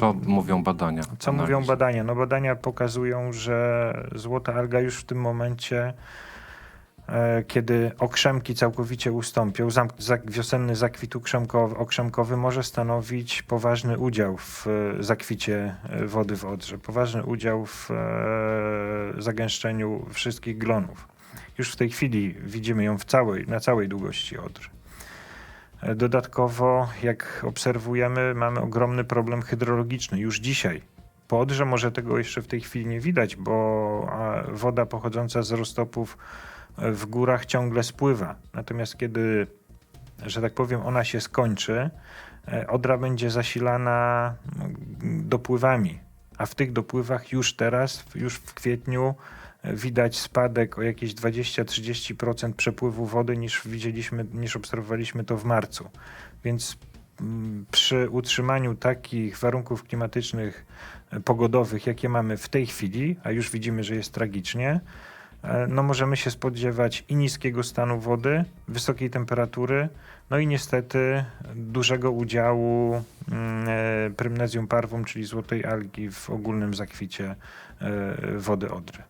Co mówią badania? Co mówią analizy? badania? No badania pokazują, że złota alga już w tym momencie, e, kiedy okrzemki całkowicie ustąpią, wiosenny zakwit okrzemkowy może stanowić poważny udział w e, zakwicie e, wody w Odrze, poważny udział w zagęszczeniu wszystkich glonów. Już w tej chwili widzimy ją w całej, na całej długości Odry. Dodatkowo, jak obserwujemy, mamy ogromny problem hydrologiczny już dzisiaj. Po Odrze może tego jeszcze w tej chwili nie widać, bo woda pochodząca z roztopów e, w górach ciągle spływa. Natomiast kiedy, że tak powiem, ona się skończy, e, Odra będzie zasilana mm, dopływami. A w tych dopływach już teraz, już w kwietniu, widać spadek o jakieś 20-30% przepływu wody niż widzieliśmy, niż obserwowaliśmy to w marcu. Więc mm, przy utrzymaniu takich warunków klimatycznych, e, pogodowych, jakie mamy w tej chwili, a już widzimy, że jest tragicznie, e, no możemy się spodziewać i niskiego stanu wody, wysokiej temperatury, no i niestety dużego udziału mm, e, prymnezium parvum, czyli złotej algi w ogólnym zakwicie wody Odry.